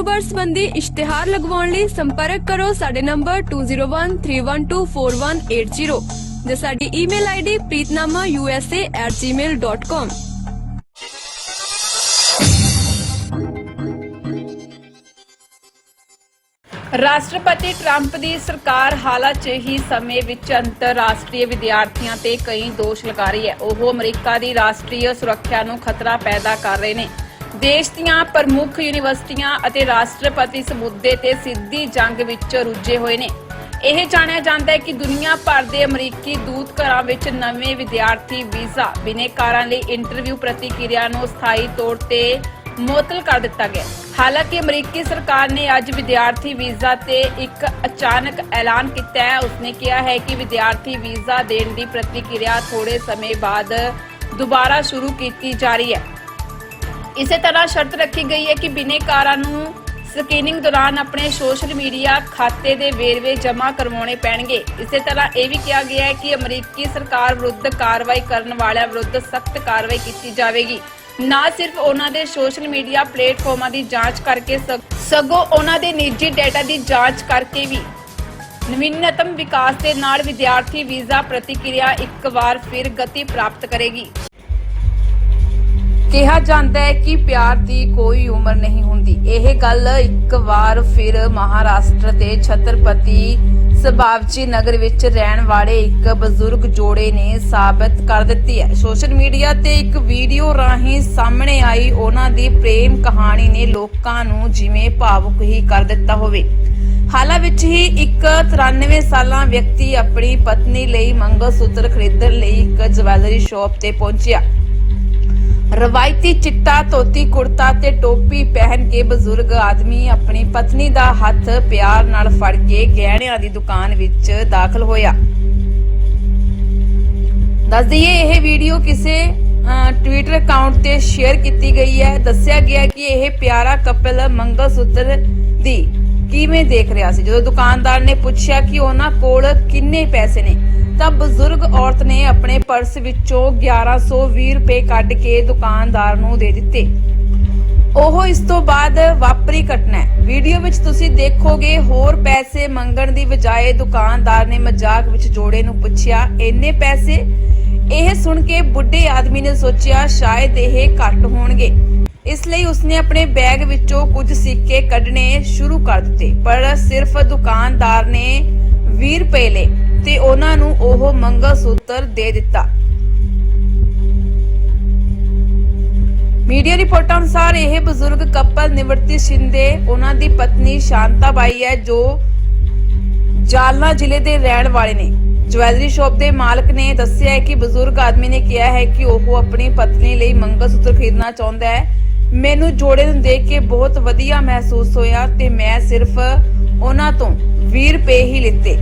ਕਾਰੋਬਾਰ ਸੰਬੰਧੀ ਇਸ਼ਤਿਹਾਰ ਲਗਵਾਉਣ ਲਈ ਸੰਪਰਕ ਕਰੋ ਸਾਡੇ ਨੰਬਰ 2013124180 ਜਾਂ ਸਾਡੀ ਈਮੇਲ ਆਈਡੀ preetnamausa@gmail.com ਰਾਸ਼ਟਰਪਤੀ ਟਰੰਪ ਦੀ ਸਰਕਾਰ ਹਾਲਾਂ 'ਚ ਹੀ ਸਮੇਂ ਵਿੱਚ ਅੰਤਰਰਾਸ਼ਟਰੀ ਵਿਦਿਆਰਥੀਆਂ ਤੇ ਕਈ ਦੋਸ਼ ਲਗਾ ਰਹੀ ਹੈ। ਉਹ ਅਮਰੀਕਾ ਦੀ ਰਾਸ਼ਟਰੀ ਸੁਰੱਖਿਆ ਨੂੰ ਖਤਰਾ ਪੈਦਾ ਕਰ ਰਹੇ ਨੇ। ਦੇਸ਼ ਦੀਆਂ ਪ੍ਰਮੁੱਖ ਯੂਨੀਵਰਸਿਟੀਆਂ ਅਤੇ ਰਾਸ਼ਟਰਪਤੀ ਇਸ ਮੁੱਦੇ ਤੇ ਸਿੱਧੀ ਜੰਗ ਵਿੱਚ ਰੁੱਝੇ ਹੋਏ ਨੇ। ਇਹ ਜਾਣਿਆ ਜਾਂਦਾ ਹੈ ਕਿ ਦੁਨੀਆ ਭਰ ਦੇ ਅਮਰੀਕੀ ਦੂਤ ਘਰਾਂ ਵਿੱਚ ਨਵੇਂ ਵਿਦਿਆਰਥੀ ਵੀਜ਼ਾ ਬਿਨੇਕਾਰਾਂ ਲਈ ਇੰਟਰਵਿਊ ਪ੍ਰਤੀਕਿਰਿਆ ਨੂੰ ਸਥਾਈ ਤੌਰ ਤੇ ਮੁਅੱਤਲ ਕਰ ਦਿੱਤਾ ਗਿਆ। ਹਾਲਾਂਕਿ ਅਮਰੀਕੀ ਸਰਕਾਰ ਨੇ ਅੱਜ ਵਿਦਿਆਰਥੀ ਵੀਜ਼ਾ ਤੇ ਇੱਕ ਅਚਾਨਕ ਐਲਾਨ ਕੀਤਾ ਹੈ। ਉਸਨੇ ਕਿਹਾ ਹੈ ਕਿ ਵਿਦਿਆਰਥੀ ਵੀਜ਼ਾ ਦੇਣ ਦੀ ਪ੍ਰਤੀਕਿਰਿਆ ਥੋੜੇ ਸਮੇਂ ਬਾਅਦ ਦੁਬਾਰਾ ਸ਼ੁਰੂ ਕੀਤੀ ਜਾ ਰਹੀ ਹੈ। ਇਸੇ ਤਰ੍ਹਾਂ ਸ਼ਰਤ ਰੱਖੀ ਗਈ ਹੈ ਕਿ ਬਿਨੇਕਾਰਾਂ ਨੂੰ ਸਕਰੀਨਿੰਗ ਦੌਰਾਨ ਆਪਣੇ ਸੋਸ਼ਲ ਮੀਡੀਆ ਖਾਤੇ ਦੇ ਵੇਰਵੇ ਜਮ੍ਹਾਂ ਕਰਵਾਉਣੇ ਪੈਣਗੇ। ਇਸੇ ਤਰ੍ਹਾਂ ਇਹ ਵੀ ਕਿਹਾ ਗਿਆ ਹੈ ਕਿ ਅਮਰੀਕੀ ਸਰਕਾਰ ਵਿਰੁੱਧ ਕਾਰਵਾਈ ਕਰਨ ਵਾਲਿਆਂ ਵਿਰੁੱਧ ਸਖਤ ਕਾਰਵਾਈ ਕੀਤੀ ਜਾਵੇਗੀ। ਨਾ ਸਿਰਫ ਉਹਨਾਂ ਦੇ ਸੋਸ਼ਲ ਮੀਡੀਆ ਪਲੇਟਫਾਰਮਾਂ ਦੀ ਜਾਂਚ ਕਰਕੇ ਸਗੋਂ ਉਹਨਾਂ ਦੇ ਨਿੱਜੀ ਡਾਟਾ ਦੀ ਜਾਂਚ ਕਰਕੇ ਵੀ। ਨਵੀਨਤਮ ਵਿਕਾਸ ਦੇ ਨਾਲ ਵਿਦਿਆਰਥੀ ਵੀਜ਼ਾ ਪ੍ਰਤੀਕਿਰਿਆ ਇੱਕ ਵਾਰ ਫਿਰ ਗਤੀ ਪ੍ਰਾਪਤ ਕਰੇਗੀ। ਕਿਹਾ ਜਾਂਦਾ ਹੈ ਕਿ ਪਿਆਰ ਦੀ ਕੋਈ ਉਮਰ ਨਹੀਂ ਹੁੰਦੀ। ਇਹ ਗੱਲ ਇੱਕ ਵਾਰ ਫਿਰ ਮਹਾਰਾਸ਼ਟਰ ਦੇ ਛਤਰਪਤੀ ਸਬਾਵਜੀ ਨਗਰ ਵਿੱਚ ਰਹਿਣ ਵਾਲੇ ਇੱਕ ਬਜ਼ੁਰਗ ਜੋੜੇ ਨੇ ਸਾਬਤ ਕਰ ਦਿੱਤੀ ਹੈ। ਸੋਸ਼ਲ ਮੀਡੀਆ ਤੇ ਇੱਕ ਵੀਡੀਓ ਰਾਹੀਂ ਸਾਹਮਣੇ ਆਈ ਉਹਨਾਂ ਦੀ ਪ੍ਰੇਮ ਕਹਾਣੀ ਨੇ ਲੋਕਾਂ ਨੂੰ ਜਿਵੇਂ ਭਾਵੁਕ ਹੀ ਕਰ ਦਿੱਤਾ ਹੋਵੇ। ਹਾਲਾਂ ਵਿੱਚ ਹੀ ਇੱਕ 93 ਸਾਲਾਂ ਵਿਅਕਤੀ ਆਪਣੀ ਪਤਨੀ ਲਈ ਮੰਗਲ ਸੂਤਰ ਖਰੀਦਣ ਲਈ ਇੱਕ ਜਵੈਲਰੀ ਸ਼ਾਪ ਤੇ ਪਹੁੰਚਿਆ। ਰਵਾਇਤੀ ਚਿੱਟਾ, ਧੋਤੀ ਕੁੜਤਾ ਤੇ ਟੋਪੀ ਪਹਿਨ ਕੇ ਬਜ਼ੁਰਗ ਆਦਮੀ ਆਪਣੀ ਪਤਨੀ ਦਾ ਹੱਥ ਪਿਆਰ ਨਾਲ ਫੜ ਕੇ ਗਹਿਣਿਆਂ ਦੀ ਦੁਕਾਨ ਵਿੱਚ ਦਾਖਲ ਹੋਇਆ। ਦੱਸ ਦਈਏ, ਇਹ ਵੀਡੀਓ ਕਿਸੇ ਟਵਿੱਟਰ ਅਕਾਊਂਟ ਤੇ ਸ਼ੇਅਰ ਕੀਤੀ ਗਈ ਹੈ। ਦੱਸਿਆ ਗਿਆ ਕਿ ਇਹ ਪਿਆਰਾ ਕਪਲ ਮੰਗਲ ਸੂਤਰ ਦੀ ਕਿਵੇਂ ਦੇਖ ਰਿਹਾ ਸੀ? ਜਦੋਂ ਦੁਕਾਨਦਾਰ ਨੇ ਪੁੱਛਿਆ ਕਿ ਉਹਨਾਂ ਕੋਲ ਕਿੰਨੇ ਪੈਸੇ ਨੇ ਤਾਂ ਬਜ਼ੁਰਗ ਔਰਤ ਨੇ ਆਪਣੇ ਪਰਸ ਵਿੱਚੋਂ 1120 ਰੁਪਏ ਕੱਢ ਕੇ ਦੁਕਾਨਦਾਰ ਨੂੰ ਦੇ ਦਿੱਤੇ। ਉਹ ਇਸ ਤੋਂ ਬਾਅਦ ਵਾਪਰੀ ਘਟਨਾ ਹੈ। ਵੀਡੀਓ ਵਿੱਚ ਤੁਸੀਂ ਦੇਖੋਗੇ, ਹੋਰ ਪੈਸੇ ਮੰਗਣ ਦੀ ਬਜਾਏ ਦੁਕਾਨਦਾਰ ਨੇ ਮਜ਼ਾਕ ਵਿੱਚ ਜੋੜੇ ਨੂੰ ਪੁੱਛਿਆ, ਇੰਨੇ ਪੈਸੇ? ਇਹ ਸੁਣ ਕੇ ਬੁੱਢੇ ਆਦਮੀ ਨੇ ਸੋਚਿਆ, ਸ਼ਾਇਦ ਇਹ ਘੱਟ ਹੋਣਗੇ। ਇਸ ਲਈ ਉਸਨੇ ਆਪਣੇ ਬੈਗ ਵਿੱਚੋਂ ਕੁਝ ਸਿੱਕੇ ਕੱਢਣੇ ਸ਼ੁਰੂ ਕਰ ਦਿੱਤੇ। ਪਰ ਸਿਰਫ ਦੁਕਾਨਦਾਰ ਨੇ 20 ਰੁਪਏ ਲਏ। ਤੇ ਉਹਨਾਂ ਨੂੰ ਉਹ ਮੰਗਲ ਸੂਤਰ ਦੇ ਦਿੱਤਾ। ਮੀਡੀਆ ਰਿਪੋਰਟਾਂ ਅਨੁਸਾਰ ਇਹ ਬਜ਼ੁਰਗ ਕਪਲ ਨਿਵਰਤੀ ਸ਼ਿੰਦੇ, ਉਹਨਾਂ ਦੀ ਪਤਨੀ ਸ਼ਾਂਤਾ ਹੈ, ਜੋ ਜਾਲਨਾ ਜ਼ਿਲ੍ਹੇ ਦੇ ਰਹਿਣ ਵਾਲੇ ਨੇ। ਜਵੈਲਰੀ ਸ਼ਾਪ ਦੇ ਮਾਲਕ ਨੇ ਦੱਸਿਆ ਹੈ ਕਿ ਬਜ਼ੁਰਗ ਆਦਮੀ ਨੇ ਕਿਹਾ ਹੈ ਕਿ ਉਹ ਆਪਣੀ ਪਤਨੀ ਲਈ ਮੰਗਲ ਸੂਤਰ ਖਰੀਦਣਾ ਚਾਹੁੰਦਾ ਹੈ। ਮੈਨੂੰ ਜੋੜੇ ਨੂੰ ਦੇਖ ਕੇ ਬਹੁਤ ਵਧੀਆ ਮਹਿਸੂਸ ਹੋਇਆ ਤੇ ਮੈਂ ਸਿਰਫ ਉਹਨਾਂ ਤੋਂ 20 ਰੁਪਏ ਹੀ ਲਿੱਤੇ।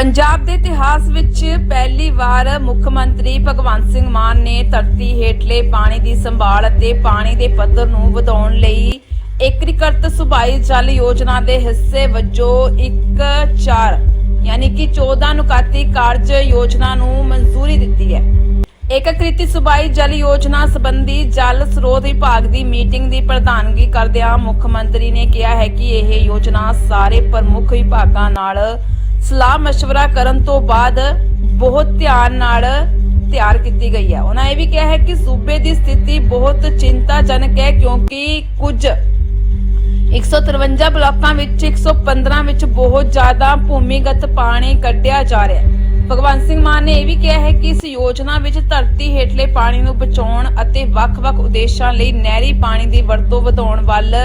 ਪੰਜਾਬ ਦੇ ਇਤਿਹਾਸ ਵਿੱਚ ਪਹਿਲੀ ਵਾਰ ਮੁੱਖ ਮੰਤਰੀ ਭਗਵੰਤ ਸਿੰਘ ਮਾਨ ਨੇ ਧਰਤੀ ਹੇਠਲੇ ਪਾਣੀ ਦੀ ਸੰਭਾਲ ਅਤੇ ਪਾਣੀ ਦੇ ਪੱਧਰ ਨੂੰ ਵਧਾਉਣ ਲਈ ਏਕੀਕ੍ਰਿਤ ਸੁਭਾਈ ਜਲ ਯੋਜਨਾ ਦੇ ਹਿੱਸੇ ਵਜੋਂ 1-4 ਯਾਨੀ ਕਿ 14 ਨੁਕਾਤੀ ਕਾਰਜ ਯੋਜਨਾ ਨੂੰ ਮਨਜ਼ੂਰੀ ਦਿੱਤੀ ਹੈ। ਏਕੀਕ੍ਰਿਤ ਸੁਬਾਈ ਜਲ ਯੋਜਨਾ ਸੰਬੰਧੀ ਜਲ ਸਰੋਤ ਵਿਭਾਗ ਦੀ ਮੀਟਿੰਗ ਦੀ ਪ੍ਰਧਾਨਗੀ ਕਰਦਿਆਂ ਮੁੱਖ ਮੰਤਰੀ ਨੇ ਕਿਹਾ ਹੈ ਕਿ ਇਹ ਯੋਜਨਾ ਸਾਰੇ ਪ੍ਰਮੁੱਖ ਵਿਭਾਗਾਂ ਨਾਲ ਸਲਾਹ مشورہ ਕਰਨ ਤੋਂ ਬਾਅਦ ਬਹੁਤ ਧਿਆਨ ਨਾਲ ਤਿਆਰ ਕੀਤੀ ਗਈ ਹੈ ਉਹਨਾਂ ਇਹ ਵੀ ਕਿਹਾ ਹੈ ਕਿ ਸੂਬੇ ਦੀ ਸਥਿਤੀ ਬਹੁਤ ਚਿੰਤਾਜਨਕ ਹੈ ਕਿਉਂਕਿ ਕੁਝ 153 ਬਲਾਕਾਂ ਵਿੱਚ 115 ਵਿੱਚ ਬਹੁਤ ਜ਼ਿਆਦਾ ਭੂਮੀਗਤ ਪਾਣੀ ਕੱਢਿਆ ਜਾ ਰਿਹਾ ਹੈ ਭਗਵੰਤ ਸਿੰਘ ਮਾਨ ਨੇ ਇਹ ਵੀ ਕਿਹਾ ਹੈ ਕਿ ਇਸ ਯੋਜਨਾ ਵਿੱਚ ਧਰਤੀ ਹੇਠਲੇ ਪਾਣੀ ਨੂੰ ਬਚਾਉਣ ਅਤੇ ਵੱਖ-ਵੱਖ ਉਦੇਸ਼ਾਂ ਲਈ ਨਹਿਰੀ ਪਾਣੀ ਦੀ ਵਰਤੋਂ ਵਧਾਉਣ ਵੱਲ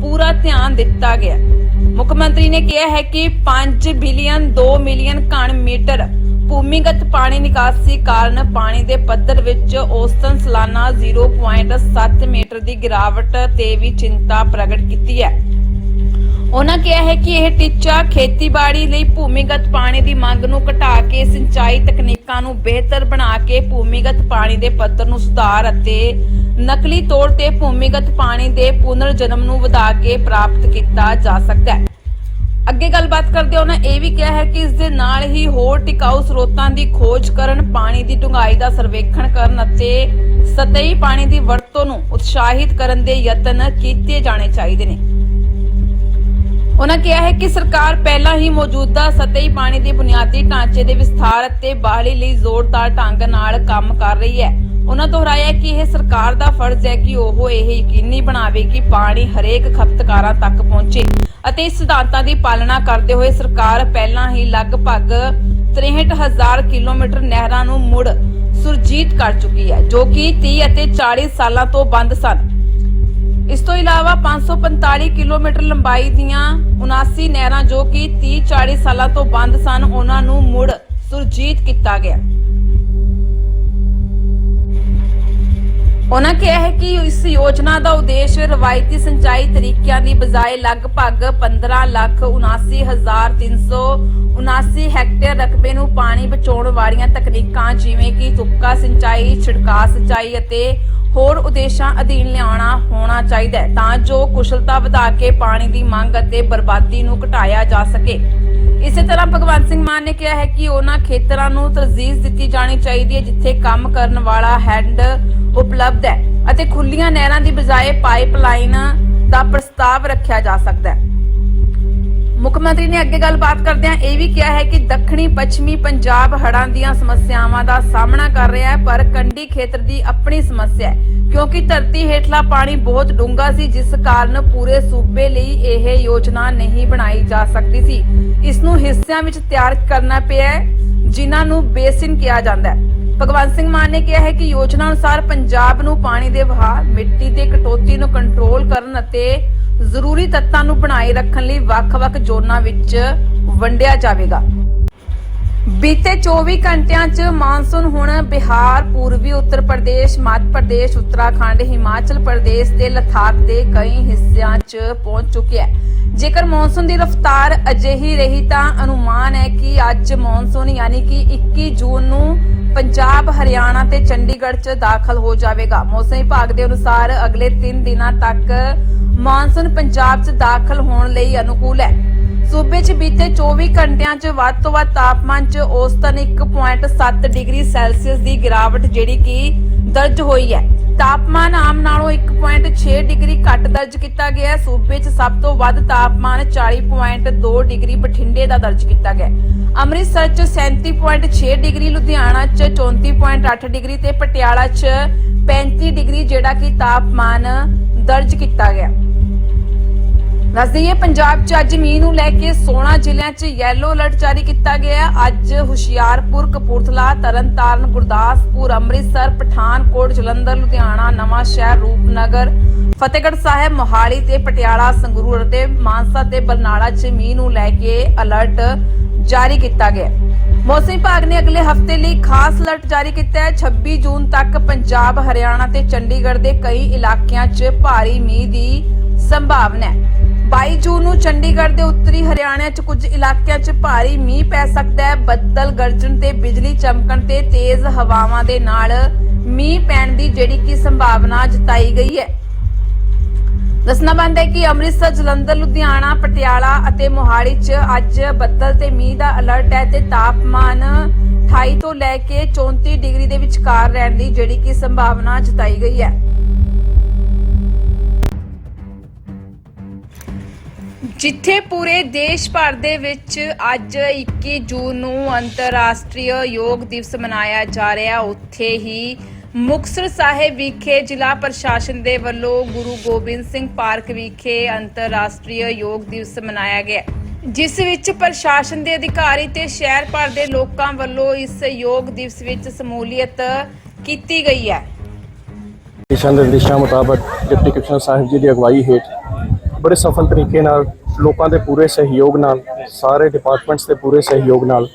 ਪੂਰਾ ਧਿਆਨ ਦਿੱਤਾ ਗਿਆ ਹੈ। ਮੁੱਖ ਮੰਤਰੀ ਨੇ ਕਿਹਾ ਹੈ ਕਿ 5 ਬਿਲੀਅਨ 2 ਮਿਲੀਅਨ ਘਣ ਮੀਟਰ ਭੂਮੀਗਤ ਪਾਣੀ ਨਿਕਾਸੀ ਕਾਰਨ ਪਾਣੀ ਦੇ ਪੱਧਰ ਵਿੱਚ ਔਸਤਨ ਸਾਲਾਨਾ 0.7 ਮੀਟਰ ਦੀ ਗਿਰਾਵਟ ਤੇ ਵੀ ਚਿੰਤਾ ਪ੍ਰਗਟ ਕੀਤੀ ਹੈ। ਉਹਨਾਂ ਕਿਹਾ ਹੈ ਕਿ ਇਹ ਟੀਚਾ ਖੇਤੀਬਾੜੀ ਲਈ ਭੂਮੀਗਤ ਪਾਣੀ ਦੀ ਮੰਗ ਨੂੰ ਘਟਾ ਕੇ ਸਿੰਚਾਈ ਤਕਨੀਕਾਂ ਨੂੰ ਬਿਹਤਰ ਬਣਾ ਕੇ ਭੂਮੀਗਤ ਪਾਣੀ ਦੇ ਪੱਧਰ ਨੂੰ ਸੁਧਾਰ ਅਤੇ ਨਕਲੀ ਤੌਰ ਤੇ ਭੂਮੀਗਤ ਪਾਣੀ ਦੇ ਪੁਨਰ ਜਨਮ ਨੂੰ ਵਧਾ ਕੇ ਪ੍ਰਾਪਤ ਕੀਤਾ ਜਾ ਸਕਦਾ ਹੈ। ਅੱਗੇ ਗੱਲਬਾਤ ਕਰਦੇ ਉਹਨਾਂ ਇਹ ਵੀ ਕਿਹਾ ਹੈ ਕਿ ਇਸ ਦੇ ਨਾਲ ਹੀ ਹੋਰ ਟਿਕਾਊ ਸਰੋਤਾਂ ਦੀ ਖੋਜ ਕਰਨ, ਪਾਣੀ ਦੀ ਡੂੰਘਾਈ ਦਾ ਸਰਵੇਖਣ ਕਰਨ ਅਤੇ ਸਤਹੀ ਪਾਣੀ ਦੀ ਵਰਤੋਂ ਨੂੰ ਉਤਸ਼ਾਹਿਤ ਕਰਨ ਦੇ ਯਤਨ ਕੀਤੇ ਜਾਣੇ ਚਾਹੀਦੇ ਨੇ। ਉਹਨਾਂ ਕਿਹਾ ਹੈ ਕਿ ਸਰਕਾਰ ਪਹਿਲਾਂ ਹੀ ਮੌਜੂਦਾ ਸਤਹੀ ਪਾਣੀ ਦੇ ਬੁਨਿਆਦੀ ਢਾਂਚੇ ਦੇ ਵਿਸਥਾਰ ਅਤੇ ਬਹਾਲੀ ਲਈ ਜ਼ੋਰਦਾਰ ਢੰਗ ਨਾਲ ਕੰਮ ਕਰ ਰਹੀ ਹੈ। ਉਹਨਾਂ ਦੁਹਰਾਇਆ ਕਿ ਇਹ ਸਰਕਾਰ ਦਾ ਫਰਜ਼ ਹੈ ਕਿ ਉਹ ਇਹ ਯਕੀਨੀ ਬਣਾਵੇ ਕਿ ਪਾਣੀ ਹਰੇਕ ਖਪਤਕਾਰਾਂ ਤੱਕ ਪਹੁੰਚੇ ਅਤੇ ਇਸ ਸਿਧਾਂਤਾਂ ਦੀ ਪਾਲਣਾ ਕਰਦੇ ਹੋਏ ਸਰਕਾਰ ਪਹਿਲਾਂ ਹੀ ਲਗਭਗ 63000 ਕਿਲੋਮੀਟਰ ਨਹਿਰਾਂ ਨੂੰ ਮੁੜ ਸੁਰਜੀਤ ਕਰ ਚੁੱਕੀ ਹੈ, ਜੋ ਕਿ 30 ਅਤੇ 40 ਸਾਲਾਂ ਤੋਂ ਬੰਦ ਸਨ। ਇਸ ਤੋਂ ਇਲਾਵਾ 545 ਕਿਲੋਮੀਟਰ ਲੰਬਾਈ ਦੀਆਂ 79 ਨਹਿਰਾਂ ਜੋ ਕਿ 30-40 ਸਾਲਾਂ ਤੋਂ ਬੰਦ ਸਨ, ਉਹਨਾਂ ਨੂੰ ਮੁੜ ਸੁਰਜੀਤ ਕੀਤਾ ਗਿਆ। ਉਹਨਾਂ ਕਿਹਾ ਹੈ ਕਿ ਇਸ ਯੋਜਨਾ ਦਾ ਉਦੇਸ਼ ਰਵਾਇਤੀ ਸਿੰਚਾਈ ਤਰੀਕਿਆਂ ਦੀ ਬਜਾਏ ਲਗਭਗ 15 ਲੱਖ 79379 ਹੈਕਟੇਅਰ ਰਕਬੇ ਨੂੰ ਪਾਣੀ ਬਚਾਉਣ ਵਾਲੀਆਂ ਤਕਨੀਕਾਂ ਜਿਵੇਂ ਕਿ ਤੁਪਕਾ ਸਿੰਚਾਈ ਛਿੜਕਾਅ ਸਿੰਚਾਈ ਅਤੇ ਹੋਰ ਉਦੇਸ਼ਾਂ ਅਧੀਨ ਲਿਆਉਣਾ ਹੋਣਾ ਚਾਹੀਦਾ ਹੈ ਤਾਂ ਜੋ ਕੁਸ਼ਲਤਾ ਵਧਾ ਕੇ ਪਾਣੀ ਦੀ ਮੰਗ ਅਤੇ ਬਰਬਾਦੀ ਨੂੰ ਘਟਾਇਆ ਜਾ ਸਕੇ। ਇਸੇ ਤਰ੍ਹਾਂ ਭਗਵੰਤ ਸਿੰਘ ਮਾਨ ਨੇ ਕਿਹਾ ਹੈ ਕਿ ਉਹਨਾਂ ਖੇਤਰਾਂ ਨੂੰ ਤਰਜੀਹ ਦਿੱਤੀ ਜਾਣੀ ਚਾਹੀਦੀ ਹੈ ਜਿੱਥੇ ਕੰਮ ਕਰਨ ਵਾਲਾ ਹੈਂਡ ਉਪਲਬਧ ਹੈ ਅਤੇ ਖੁੱਲੀਆਂ ਨਹਿਰਾਂ ਦੀ ਬਜਾਏ ਪਾਈਪਲਾਈਨ ਦਾ ਪ੍ਰਸਤਾਵ ਰੱਖਿਆ ਜਾ ਸਕਦਾ ਹੈ। ਮੁੱਖ ਮੰਤਰੀ ਨੇ ਅੱਗੇ ਗੱਲਬਾਤ ਕਰਦਿਆਂ ਇਹ ਵੀ ਕਿਹਾ ਹੈ ਕਿ ਦੱਖਣੀ ਪੱਛਮੀ ਪੰਜਾਬ ਹੜਾਂ ਦੀਆਂ ਸਮੱਸਿਆਵਾਂ ਦਾ ਸਾਹਮਣਾ ਕਰ ਰਿਹਾ ਹੈ, ਪਰ ਕੰਢੀ ਖੇਤਰ ਦੀ ਆਪਣੀ ਸਮੱਸਿਆ ਹੈ। ਕਿਉਂਕਿ ਧਰਤੀ ਹੇਠਲਾ ਪਾਣੀ ਬਹੁਤ ਡੂੰਘਾ ਸੀ, ਜਿਸ ਕਾਰਨ ਪੂਰੇ ਸੂਬੇ ਲਈ ਇਹ ਯੋਜਨਾ ਨਹੀਂ ਬਣਾਈ ਜਾ ਸਕਦੀ ਸੀ। ਇਸ ਨੂੰ ਹਿੱਸਿਆਂ ਵਿੱਚ ਤਿਆਰ ਕਰਨਾ ਪਿਆ ਜਿਨ੍ਹਾਂ ਨੂੰ ਬੇਸਿਨ ਕਿਹਾ ਜਾਂਦਾ ਹੈ। ਭਗਵੰਤ ਸਿੰਘ ਮਾਨ ਨੇ ਕਿਹਾ ਹੈ ਕਿ ਯੋਜਨਾ ਅਨੁਸਾਰ ਪੰਜਾਬ ਨੂੰ ਪਾਣੀ ਦੇ ਵਹਾਅ, ਮਿੱਟੀ ਦੇ ਕਟੌਤੀ ਨੂੰ ਕੰਟਰੋਲ ਕਰਨ ਅਤੇ ਜ਼ਰੂਰੀ ਤੱਤਾਂ ਨੂੰ ਬਣਾਈ ਰੱਖਣ ਲਈ ਵੱਖ-ਵੱਖ ਜ਼ੋਨਾਂ ਵਿੱਚ ਵੰਡਿਆ ਜਾਵੇਗਾ। ਬੀਤੇ 24 ਘੰਟਿਆਂ 'ਚ ਮਾਨਸੂਨ ਹੁਣ ਬਿਹਾਰ, ਪੂਰਬੀ ਉੱਤਰ ਪ੍ਰਦੇਸ਼, ਮੱਧ ਪ੍ਰਦੇਸ਼, ਉੱਤਰਾਖੰਡ, ਹਿਮਾਚਲ ਪ੍ਰਦੇਸ਼ ਤੇ ਲੱਦਾਖ ਦੇ ਕਈ ਹਿੱਸਿਆਂ 'ਚ ਪਹੁੰਚ ਚੁੱਕਿਆ ਹੈ। ਜੇਕਰ ਮੌਨਸੂਨ ਦੀ ਰਫ਼ਤਾਰ ਅਜਿਹੀ ਰਹੀ ਤਾਂ ਅਨੁਮਾਨ ਹੈ ਕਿ ਅੱਜ ਮੌਨਸੂਨ ਯਾਨੀ ਕਿ 21 ਜੂਨ ਨੂੰ ਪੰਜਾਬ, ਹਰਿਆਣਾ ਤੇ ਚੰਡੀਗੜ੍ਹ 'ਚ ਦਾਖਲ ਹੋ ਜਾਵੇਗਾ। ਮੌਸਮ ਵਿਭਾਗ ਦੇ ਅਨੁਸਾਰ ਅਗਲੇ 3 ਦਿਨਾਂ ਤੱਕ ਮਾਨਸੂਨ ਪੰਜਾਬ 'ਚ ਦਾਖਲ ਹੋਣ ਲਈ ਅਨੁਕੂਲ ਹੈ। ਸੂਬੇ 'ਚ ਬੀਤੇ 24 ਘੰਟਿਆਂ 'ਚ ਵੱਧ ਤੋਂ ਵੱਧ ਤਾਪਮਾਨ 'ਚ ਔਸਤਨ 1.7 ਡਿਗਰੀ ਸੈਲਸੀਅਸ ਦੀ ਗਿਰਾਵਟ ਜਿਹੜੀ ਕਿ ਦਰਜ ਹੋਈ ਹੈ। ਤਾਪਮਾਨ ਆਮ ਨਾਲੋਂ 1.6 ਡਿਗਰੀ ਘੱਟ ਦਰਜ ਕੀਤਾ ਗਿਆ ਹੈ। ਸੂਬੇ 'ਚ ਸਭ ਤੋਂ ਵੱਧ ਤਾਪਮਾਨ 40.2 ਡਿਗਰੀ ਬਠਿੰਡੇ ਦਾ ਦਰਜ ਕੀਤਾ ਗਿਆ ਅੰਮ੍ਰਿਤਸਰ 'ਚ 37.6 ਡਿਗਰੀ, ਲੁਧਿਆਣਾ 'ਚ 34.8 ਡਿਗਰੀ ਤੇ ਪਟਿਆਲਾ 'ਚ 35 ਡਿਗਰੀ ਜਿਹੜਾ ਕਿ ਤਾਪਮਾਨ ਦਰਜ ਕੀਤਾ ਗਿਆ ਦੱਸ ਦਈਏ ਪੰਜਾਬ 'ਚ ਅੱਜ ਮੀਂਹ ਨੂੰ ਲੈ ਕੇ 16 ਜ਼ਿਲ੍ਹਿਆਂ 'ਚ ਯੈਲੋ ਅਲਰਟ ਜਾਰੀ ਕੀਤਾ ਗਿਆ। ਹੈ ਅੱਜ ਹੁਸ਼ਿਆਰਪੁਰ, ਕਪੂਰਥਲਾ, ਤਰਨਤਾਰਨ, ਗੁਰਦਾਸਪੁਰ, ਅੰਮ੍ਰਿਤਸਰ, ਪਠਾਨਕੋਟ, ਜਲੰਧਰ, ਲੁਧਿਆਣਾ, ਨਵਾਂ ਸ਼ਹਿਰ, ਰੂਪਨਗਰ, ਫਤਿਹਗੜ੍ਹ ਸਾਹਿਬ, ਮੋਹਾਲੀ ਤੇ ਪਟਿਆਲਾ, ਸੰਗਰੂਰ ਅਤੇ ਮਾਨਸਾ ਤੇ ਬਰਨਾਲਾ 'ਚ ਮੀਂਹ ਨੂੰ ਲੈ ਕੇ ਅਲਰਟ ਜਾਰੀ ਕੀਤਾ ਗਿਆ। ਮੌਸਮ ਵਿਭਾਗ ਨੇ ਅਗਲੇ ਹਫ਼ਤੇ ਲਈ ਖਾਸ ਅਲਰਟ ਜਾਰੀ ਕੀਤਾ ਹੈ। 26 ਜੂਨ ਤੱਕ ਪੰਜਾਬ, ਹਰਿਆਣਾ ਤੇ ਚੰਡੀਗੜ੍ਹ ਦੇ ਕਈ ਇਲਾਕਿਆਂ 'ਚ ਭਾਰੀ ਮੀਂਹ ਦੀ ਸੰਭਾਵਨਾ ਹੈ। 22 ਜੂਨ ਨੂੰ ਚੰਡੀਗੜ੍ਹ ਦੇ ਉੱਤਰੀ ਹਰਿਆਣਾ 'ਚ ਕੁਝ ਇਲਾਕਿਆਂ 'ਚ ਭਾਰੀ ਮੀਂਹ ਪੈ ਸਕਦਾ ਹੈ। ਬੱਦਲ ਗਰਜਣ ਤੇ ਬਿਜਲੀ ਚਮਕਣ ਤੇ ਤੇਜ਼ ਹਵਾਵਾਂ ਦੇ ਨਾਲ ਮੀਂਹ ਪੈਣ ਦੀ ਜਿਹੜੀ ਕਿ ਸੰਭਾਵਨਾ ਜਤਾਈ ਗਈ ਹੈ। ਦੱਸਣਾ ਬੰਦ ਹੈ ਕਿ ਅੰਮ੍ਰਿਤਸਰ, ਜਲੰਧਰ, ਲੁਧਿਆਣਾ, ਪਟਿਆਲਾ ਅਤੇ ਮੋਹਾਲੀ 'ਚ ਅੱਜ ਬੱਦਲ ਤੇ ਮੀਂਹ ਦਾ ਅਲਰਟ ਹੈ ਤੇ ਤਾਪਮਾਨ 28 ਤੋਂ ਲੈ ਕੇ 34 ਡਿਗਰੀ ਦੇ ਵਿਚਕਾਰ ਰਹਿਣ ਦੀ ਜਿਹੜੀ ਕਿ ਸੰਭਾਵਨਾ ਜਤਾਈ ਗਈ ਹੈ। ਜਿੱਥੇ ਪੂਰੇ ਦੇਸ਼ ਭਰ ਦੇ ਵਿੱਚ ਅੱਜ 21 ਜੂਨ ਨੂੰ ਅੰਤਰਰਾਸ਼ਟਰੀ ਯੋਗ ਦਿਵਸ ਮਨਾਇਆ ਜਾ ਰਿਹਾ, ਉੱਥੇ ਹੀ ਮੁਕਤਸਰ ਸਾਹਿਬ ਵਿਖੇ ਜ਼ਿਲ੍ਹਾ ਪ੍ਰਸ਼ਾਸਨ ਦੇ ਵੱਲੋਂ ਗੁਰੂ ਗੋਬਿੰਦ ਸਿੰਘ ਪਾਰਕ ਵਿਖੇ ਅੰਤਰਰਾਸ਼ਟਰੀ ਯੋਗ ਦਿਵਸ ਮਨਾਇਆ ਗਿਆ। ਜਿਸ ਵਿੱਚ ਪ੍ਰਸ਼ਾਸਨ ਦੇ ਅਧਿਕਾਰੀ ਤੇ ਸ਼ਹਿਰ ਭਰ ਦੇ ਲੋਕਾਂ ਵੱਲੋਂ ਇਸ ਯੋਗ ਦਿਵਸ ਵਿੱਚ ਸਮੂਲੀਅਤ ਕੀਤੀ ਗਈ ਹੈ। ਦਿਸ਼ਾ ਨਿਰਦੇਸ਼ਾਂ ਮੁਤਾਬਕ ਡਿਪਟੀ ਕਮਿਸ਼ਨਰ ਸਾਹਿਬ ਜੀ ਦੀ ਅਗਵਾਈ ਹੇਠ ਬੜੇ ਸਫਲ ਤਰੀਕੇ ਨਾਲ ਲੋਕਾਂ ਦੇ ਪੂਰੇ ਸਹਿਯੋਗ ਨਾਲ ਸਾਰੇ ਡਿਪਾਰਟਮੈਂਟਸ ਦੇ ਪੂਰੇ ਸਹਿਯੋਗ ਨਾਲ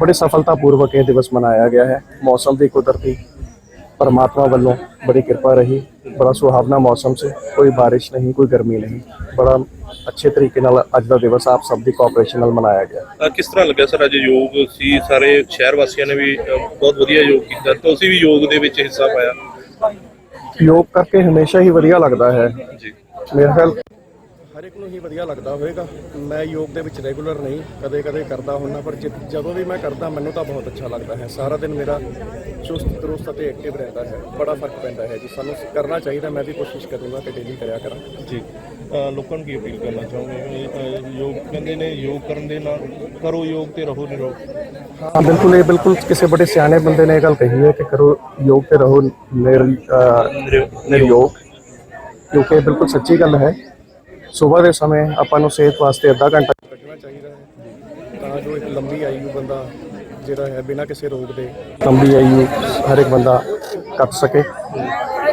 ਬੜੇ ਸਫਲਤਾਪੂਰਵਕ ਇਹ ਦਿਵਸ ਮਨਾਇਆ ਗਿਆ ਹੈ। ਮੌਸਮ ਦੀ ਕੁਦਰਤੀ ਪਰਮਾਤਮਾ ਵੱਲੋਂ ਬੜੀ ਕਿਰਪਾ ਰਹੀ। ਬੜਾ ਸੁਹਾਵਣਾ ਮੌਸਮ ਸੀ। ਕੋਈ ਬਾਰਿਸ਼ ਨਹੀਂ ਕੋਈ ਗਰਮੀ ਨਹੀਂ। ਬੜਾ ਅੱਛੇ ਤਰੀਕੇ ਨਾਲ ਅੱਜ ਦਾ ਦਿਵਸ ਆਪ ਸਭ ਦੀ ਕੋਆਪਰੇਸ਼ਨ ਨਾਲ ਮਨਾਇਆ ਗਿਆ। ਕਿਸ ਤਰ੍ਹਾਂ ਲੱਗਿਆ ਸਰ ਅੱਜ ਯੋਗ? ਸੀ ਸਾਰੇ ਸ਼ਹਿਰ ਵਾਸੀਆਂ ਨੇ ਵੀ ਬਹੁਤ ਵਧੀਆ ਯੋਗ ਕੀਤਾ। ਤੁਸੀਂ ਵੀ ਯੋਗ ਦੇ ਵਿੱਚ ਹਿੱਸਾ ਪਾਇਆ। ਯੋਗ ਕਰਕੇ ਹਮੇਸ਼ਾ ਹੀ ਵਧੀਆ ਲੱਗਦਾ ਹੈ। ਜੀ। ਮੇਰਾ ਖਿਆਲ ਹਰ ਇੱਕ ਨੂੰ ਹੀ ਵਧੀਆ ਲੱਗਦਾ ਹੋਵੇਗਾ। ਮੈਂ ਯੋਗ ਦੇ ਵਿੱਚ ਰੈਗੂਲਰ ਨਹੀਂ ਕਦੇ ਕਦੇ ਕਰਦਾ ਹੁੰਦਾ ਪਰ ਜਿ- ਜਦੋਂ ਵੀ ਮੈਂ ਕਰਦਾ ਮੈਨੂੰ ਤਾਂ ਬਹੁਤ ਅੱਛਾ ਲੱਗਦਾ ਹੈ। ਸਾਰਾ ਦਿਨ ਮੇਰਾ ਚੁਸਤ ਦਰੁਸਤ ਅਤੇ ਐਕਟਿਵ ਰਹਿੰਦਾ ਹੈ। ਬੜਾ ਫ਼ਰਕ ਪੈਂਦਾ ਹੈ ਜੀ। ਸਾਨੂੰ ਕਰਨਾ ਚਾਹੀਦਾ ਮੈਂ ਵੀ ਕੋਸ਼ਿਸ਼ ਕਰੂੰਗਾ ਕਿ ਡੇਲੀ ਕਰਿਆ ਕਰਾਂ। ਜੀ। ਅ, ਲੋਕਾਂ ਨੂੰ ਕੀ ਅਪੀਲ ਕਰਨਾ ਚਾਹੋਗੇ? ਅ, ਯੋਗ ਕਹਿੰਦੇ ਨੇ ਯੋਗ ਕਰਨ ਦੇ ਨਾਲ ਕਰੋ ਯੋਗ ਤੇ ਰਹੋ ਨਿਰੋਗ ਹਾਂ ਬਿਲਕੁਲ ਇਹ ਬਿਲਕੁਲ ਕਿਸੇ ਬੜੇ ਸਿਆਣੇ ਬੰਦੇ ਨੇ ਇਹ ਗੱਲ ਕਹੀ ਹੈ ਕਿ ਕਰੋ ਯੋਗ ਤੇ ਰਹੋ ਨਿਰ ਅਹ, ਨਿਰਯੋਗ। ਕਿਉਂਕਿ ਇਹ ਬਿਲਕੁਲ ਸੱਚੀ ਗੱਲ ਹੈ। ਸਵੇਰ ਦੇ ਸਮੇਂ ਆਪਾਂ ਨੂੰ ਸਿਹਤ ਵਾਸਤੇ ਅੱਧਾ ਘੰਟਾ ਕੱਢਣਾ ਚਾਹੀਦਾ ਹੈ। ਤਾਂ ਜੋ ਇੱਕ ਲੰਬੀ ਆਯੂ ਬੰਦਾ ਜਿਹੜਾ ਹੈ ਬਿਨਾਂ ਕਿਸੇ ਰੋਗ ਦੇ ਲੰਬੀ ਆਯੂ ਹਰ ਇੱਕ ਬੰਦਾ ਕੱਟ ਸਕੇ।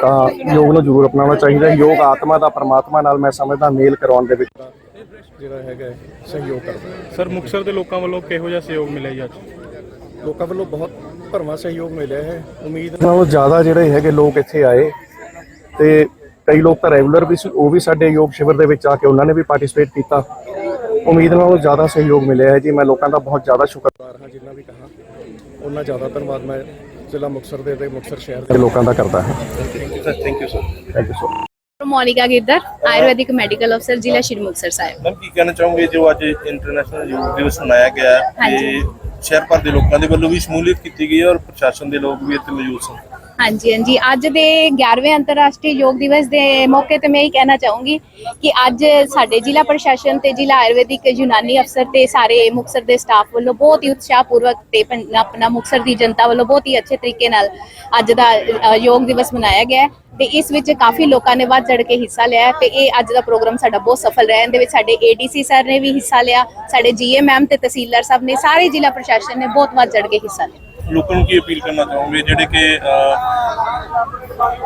ਤਾਂ ਯੋਗ ਨੂੰ ਜ਼ਰੂਰ ਅਪਣਾਉਣਾ ਚਾਹੀਦਾ ਹੈ। ਯੋਗ ਆਤਮਾ ਦਾ ਪਰਮਾਤਮਾ ਨਾਲ ਮੈਂ ਸਮਝਦਾ ਮੇਲ ਕਰਵਾਉਣ ਦੇ ਵਿੱਚ ਜਿਹੜਾ ਹੈਗਾ ਸਹਿਯੋਗ ਕਰਦਾ ਸਰ ਮੁਕਤਸਰ ਦੇ ਲੋਕਾਂ ਵੱਲੋਂ ਕਿਹੋ ਜਿਹਾ ਸਹਿਯੋਗ ਮਿਲਿਆ ਜੀ ਅੱਜ? ਲੋਕਾਂ ਵੱਲੋਂ ਬਹੁਤ ਭਰਵਾਂ ਸਹਿਯੋਗ ਮਿਲਿਆ ਹੈ। ਉਮੀਦ ਨਾਲੋਂ ਜ਼ਿਆਦਾ ਜਿਹੜੇ ਹੈਗੇ ਲੋਕ ਇੱਥੇ ਆਏ ਤੇ ਕਈ ਲੋਕ ਤਾਂ ਰੈਗੂਲਰ ਵੀ ਸੀ ਉਹ ਵੀ ਸਾਡੇ ਯੋਗ ਸ਼ਿਵਰ ਦੇ ਵਿੱਚ ਆ ਕੇ ਉਹਨਾਂ ਨੇ ਵੀ ਪਾਰਟਿਸਿਪੇਟ ਕੀਤਾ। ਉਮੀਦ ਨਾਲੋਂ ਜ਼ਿਆਦਾ ਸਹਿਯੋਗ ਮਿਲਿਆ ਹੈ ਜੀ ਮੈਂ ਲੋਕਾਂ ਦਾ ਬਹੁਤ ਜ਼ਿਆਦਾ ਸ਼ੁਕਰਗੁਜ਼ਾਰ ਹਾਂ ਜਿੰਨਾ ਵੀ ਕਹਾ ਉਹਨਾਂ ਜ਼ਿਆਦਾ ਧੰਨਵਾਦ ਮੈਂ ਜ਼ਿਲ੍ਹਾ ਮੁਕਤਸਰ ਦੇ ਤੇ ਮੁਕਤਸਰ ਸ਼ਹਿਰ ਦੇ ਲੋਕਾਂ ਦਾ ਕਰਦਾ ਹਾਂ। Thank you sir thank you sir thank you so Monika Gidder Ayurvedic medical ਅਫਸਰ ਜ਼ਿਲ੍ਹਾ ਸ਼੍ਰੀ ਮੁਕਤਸਰ ਸਾਹਿਬ ਮੈਮ ਕੀ ਕਹਿਣਾ ਚਾਹੋਗੇ ਜੋ ਅੱਜ ਇੰਟਰਨੈਸ਼ਨਲ ਯੋਗ ਦਿਵਸ ਮਨਾਇਆ ਗਿਆ ਹੈ? ਤੇ। ਸ਼ਹਿਰ ਭਰ ਦੇ ਲੋਕਾਂ ਦੇ ਵੱਲੋਂ ਵੀ ਸ਼ਮੂਲੀਅਤ ਕੀਤੀ ਗਈ ਹੈ ਔਰ ਪ੍ਰਸ਼ਾਸਨ ਦੇ ਲੋਕ ਵੀ ਇੱਥੇ ਮੌਜੂਦ ਸਨ ਹਾਂਜੀ ਹਾਂਜੀ। ਅੱਜ ਦੇ 11ਵੇਂ ਅੰਤਰਰਾਸ਼ਟਰੀ ਯੋਗ ਦਿਵਸ ਦੇ ਮੌਕੇ ਤੇ ਮੈਂ ਇਹ ਕਹਿਣਾ ਚਾਹੂੰਗੀ ਕਿ ਅੱਜ ਸਾਡੇ ਜ਼ਿਲ੍ਹਾ ਪ੍ਰਸ਼ਾਸਨ ਤੇ ਜ਼ਿਲ੍ਹਾ ਆਯੁਰਵੈਦਿਕ ਯੂਨਾਨੀ ਅਫਸਰ ਤੇ ਸਾਰੇ ਮੁਕਤਸਰ ਦੇ ਸਟਾਫ ਵੱਲੋਂ ਬਹੁਤ ਹੀ ਉਤਸ਼ਾਹਪੂਰਵਕ ਤੇ ਪੰ- ਆਪਣਾ ਮੁਕਤਸਰ ਦੀ ਜਨਤਾ ਵੱਲੋਂ ਬਹੁਤ ਹੀ ਅੱਛੇ ਤਰੀਕੇ ਨਾਲ ਅੱਜ ਦਾ ਅ, ਯੋਗ ਦਿਵਸ ਮਨਾਇਆ ਗਿਆ ਹੈ ਤੇ ਇਸ ਵਿੱਚ ਕਾਫੀ ਲੋਕਾਂ ਨੇ ਵੱਧ ਚੜ ਕੇ ਹਿੱਸਾ ਲਿਆ ਹੈ ਤੇ ਇਹ ਅੱਜ ਦਾ ਪ੍ਰੋਗਰਾਮ ਸਾਡਾ ਬਹੁਤ ਸਫਲ ਰਿਹਾ। ਇਹਦੇ ਵਿੱਚ ਸਾਡੇ ਏਡੀਸੀ ਸਰ ਨੇ ਵੀ ਹਿੱਸਾ ਲਿਆ ਸਾਡੇ ਜੀਐਮਐਮ ਤੇ ਤਹਿਸੀਲਦਾਰ ਸਾਹਿਬ ਨੇ ਸਾਰੇ ਜ਼ਿਲ੍ਹਾ ਪ੍ਰਸ਼ਾਸਨ ਨੇ ਬਹੁਤ ਵੱਧ ਚੜ ਕੇ ਹਿੱਸਾ ਲਿਆ। ਲੋਕਾਂ ਨੂੰ ਕੀ ਅਪੀਲ ਕਰਨਾ ਚਾਹੋਗੇ? ਜਿਹੜੇ ਕਿ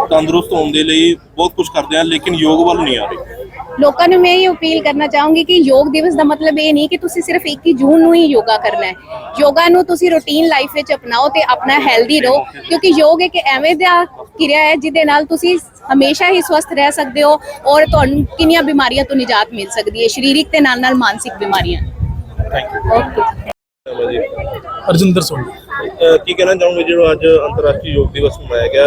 ਤੰਦਰੁਸਤ ਹੋਣ ਦੇ ਲਈ ਬਹੁਤ ਕੁਝ ਕਰਦੇ ਆ ਲੇਕਿਨ ਯੋਗ ਵੱਲ ਨਹੀਂ ਆ ਰਹੇ। ਲੋਕਾਂ ਨੂੰ ਮੈਂ ਇਹ ਅਪੀਲ ਕਰਨਾ ਚਾਹੂੰਗੀ ਕਿ ਯੋਗ ਦਿਵਸ ਦਾ ਮਤਲਬ ਇਹ ਨਹੀਂ ਕਿ ਤੁਸੀਂ ਸਿਰਫ 21 ਜੂਨ ਨੂੰ ਹੀ ਯੋਗਾ ਕਰਨਾ ਹੈ। ਯੋਗਾ ਨੂੰ ਤੁਸੀਂ ਰੂਟੀਨ ਲਾਈਫ ਵਿੱਚ ਅਪਣਾਓ ਤੇ ਆਪਣਾ ਹੈਲਦੀ ਰਹੋ ਕਿਉਂਕਿ ਯੋਗ ਇੱਕ ਐਵੇਂ ਦਾ ਕਿਰਿਆ ਹੈ ਜਿਹਦੇ ਨਾਲ ਤੁਸੀਂ ਹਮੇਸ਼ਾ ਹੀ ਸਵਸਥ ਰਹਿ ਸਕਦੇ ਹੋ ਔਰ ਤੁਹਾਨੂੰ ਕਿੰਨੀਆਂ ਬਿਮਾਰੀਆਂ ਤੋਂ ਨਿਜਾਤ ਮਿਲ ਸਕਦੀ ਹੈ ਸਰੀਰਕ ਤੇ ਨਾਲ ਨਾਲ ਮਾਨਸਿਕ ਬਿਮਾਰੀਆਂ। Thank you okay Soni uh, ਕੀ ਕਹਿਣਾ ਚਾਹੋਗੇ ਜਿਹੜਾ ਅੱਜ ਅੰਤਰਰਾਸ਼ਟਰੀ ਯੋਗ ਦਿਵਸ ਮਨਾਇਆ ਗਿਆ?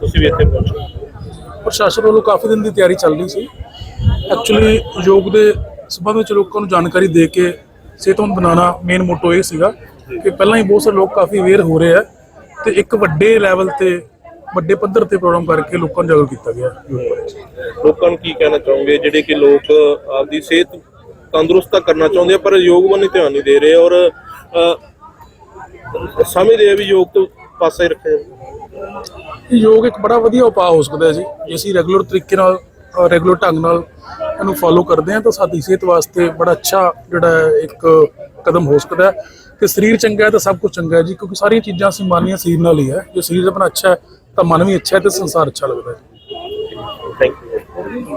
ਤੁਸੀਂ ਵੀ ਇੱਥੇ ਪਹੁੰਚੇ। ਪ੍ਰਸ਼ਾਸਨ ਵੱਲੋਂ ਕਾਫੀ ਦਿਨ ਦੀ ਤਿਆਰੀ ਚੱਲ ਰਹੀ ਸੀ। ਐਕਚੁਅਲੀ ਯੋਗ ਦੇ ਸਬੰਧ ਵਿੱਚ ਲੋਕਾਂ ਨੂੰ ਜਾਣਕਾਰੀ ਦੇ ਕੇ ਸਿਹਤਮੰਦ ਬਣਾਉਣਾ ਮੇਨ ਮੋਟੋ ਇਹ ਸੀਗਾ ਕਿ ਪਹਿਲਾਂ ਹੀ ਬਹੁਤ ਸਾਰੇ ਲੋਕ ਕਾਫੀ ਅਵੇਅਰ ਹੋ ਰਹੇ ਆ ਤੇ ਇੱਕ ਵੱਡੇ ਲੈਵਲ ਤੇ ਵੱਡੇ ਪੱਧਰ ਤੇ ਪ੍ਰੋਗਰਾਮ ਕਰਕੇ ਲੋਕਾਂ ਨੂੰ ਜਾਗਰੂਕ ਕੀਤਾ ਗਿਆ ਲੋਕਾਂ ਨੂੰ ਕੀ ਕਹਿਣਾ ਚਾਹੋਗੇ? ਜਿਹੜੇ ਕਿ ਲੋਕ ਆਪਦੀ ਸਿਹਤ ਤੰਦਰੁਸਤ ਤਾਂ ਕਰਨਾ ਚਾਹੁੰਦੇ ਆ ਪਰ ਯੋਗ ਵੱਲ ਨਹੀਂ ਧਿਆਨ ਨਹੀਂ ਦੇ ਰਹੇ ਔਰ ਅਹ, ਸਮਝਦੇ ਆ ਵੀ ਯੋਗ ਤੋਂ ਪਾਸੇ ਰੱਖਿਆ ਜਾਵੇ। ਯੋਗ ਇੱਕ ਬੜਾ ਵਧੀਆ ਉਪਾਅ ਹੋ ਸਕਦਾ ਹੈ ਜੀ। ਜੇ ਅਸੀਂ ਰੈਗੂਲਰ ਤਰੀਕੇ ਨਾਲ ਰੈਗੂਲਰ ਢੰਗ ਨਾਲ ਇਹਨੂੰ ਫੋਲੋ ਕਰਦੇ ਹਾਂ ਤਾਂ ਸਾਡੀ ਸਿਹਤ ਵਾਸਤੇ ਬੜਾ ਅੱਛਾ ਜਿਹੜਾ ਹੈ ਇੱਕ ਕਦਮ ਹੋ ਸਕਦਾ ਹੈ। ਤੇ ਸਰੀਰ ਚੰਗਾ ਹੈ ਤਾਂ ਸਭ ਕੁਝ ਚੰਗਾ ਹੈ ਜੀ ਕਿਉਂਕਿ ਸਾਰੀਆਂ ਚੀਜ਼ਾਂ ਅਸੀਂ ਮਾਨੀਆਂ ਸਰੀਰ ਨਾਲ ਹੀ ਹੈ। ਜੇ ਸਰੀਰ ਆਪਣਾ ਅੱਛਾ ਹੈ ਤਾਂ ਮਨ ਵੀ ਅੱਛਾ ਹੈ ਤੇ ਸੰਸਾਰ ਅੱਛਾ ਲੱਗਦਾ ਹੈ ਥੈਂਕ ਯੂ